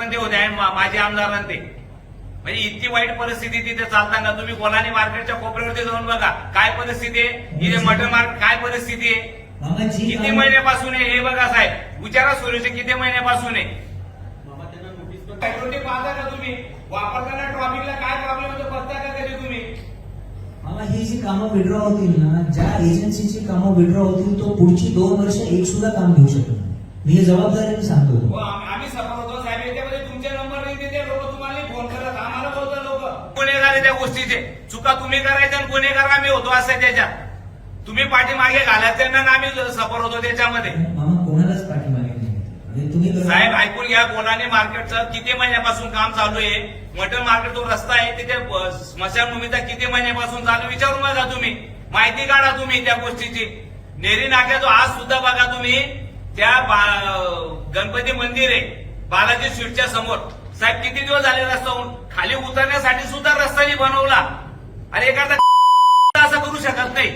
ते होते माझे आमदार ते म्हणजे इतकी वाईट परिस्थिती तिथे चालताना तुम्ही कोलानी मार्केटच्या कोपऱ्यावरती जाऊन बघा काय परिस्थिती आहे? इथे मटन मार्केट काय परिस्थिती आहे? किती महिन्यापासून आहे? हे बघा साहेब. विचारा सुरेश किती महिन्यापासून आहे? पाहता का तुम्ही? वापरताना ट्रॉफिकला काय प्रॉब्लेम होतो बघता का कधी तुम्ही? मामा ही जी कामं विड्रॉ होतील ना ज्या एजन्सीची कामं विड्रॉ होतील तो पुढची दोन वर्ष एक सुद्धा काम घेऊ शकत नाही. मी हे जबाबदारीने सांगतो. हो, आम- आम्ही सफर होतो. त्या गोष्टीचे. चुका तुम्ही करायच्या आणि गुन्हेगार आम्ही होतो असं त्याच्यात. तुम्ही पाठीमागे घालायचे ना आणि आम्ही सफर होतो त्याच्यामध्ये. कोणालाच पाठीमागे साहेब ऐकून घ्या गोलाने मार्केटचं किती महिन्यापासून काम चालू आहे? मटन मार्केट जो रस्ता आहे तिथे स्मशानभूमीचा किती महिन्यापासून चालू? विचारून बघा तुम्ही. माहिती काढा तुम्ही त्या गोष्टीची. नेरी नाक्या जो आज सुद्धा बघा तुम्ही त्या गणपती मंदिर आहे बालाजी स्वीटच्या समोर. साहेब किती दिवस झाले रस्ता होऊन खाली उतरण्यासाठी सुद्धा रस्ता नाही बनवला. अरे एखादा असं करू शकत नाही.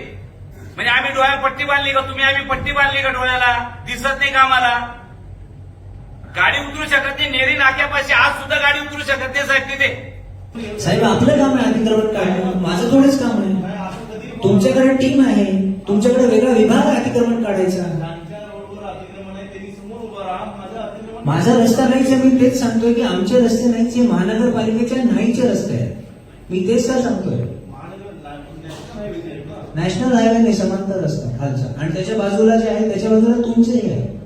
म्हणजे आम्ही डोळ्यात पट्टी बांधली का? तुम्ही आम्ही पट्टी बांधली का डोळ्याला? दिसत नाही का आम्हाला? गाडी उतरू शकत नाही. नेरी नाक्यापाशी आज सुद्धा गाडी उतरू शकत नाही साहेब तिथे. साहेब आपलं काम आहे अतिक्रमण काढणं. माझं थोडेच काम आहे. तुमच्याकडे टीम आहे. तुमच्याकडे वेगळा विभाग आहे अतिक्रमण काढायचा. माझा रस्ता नाहीच आहे मी तेच सांगतोय की आमचे रस्ते नाहीच महानगरपालिकेच्या नाहीचे रस्ते आहेत. मी तेच तर सांगतोय. नॅशनल हायवे नाही समांतर रस्ता खालचा. आणि त्याच्या बाजूला जे आहे त्याच्या बाजूला तुमचेही आहे.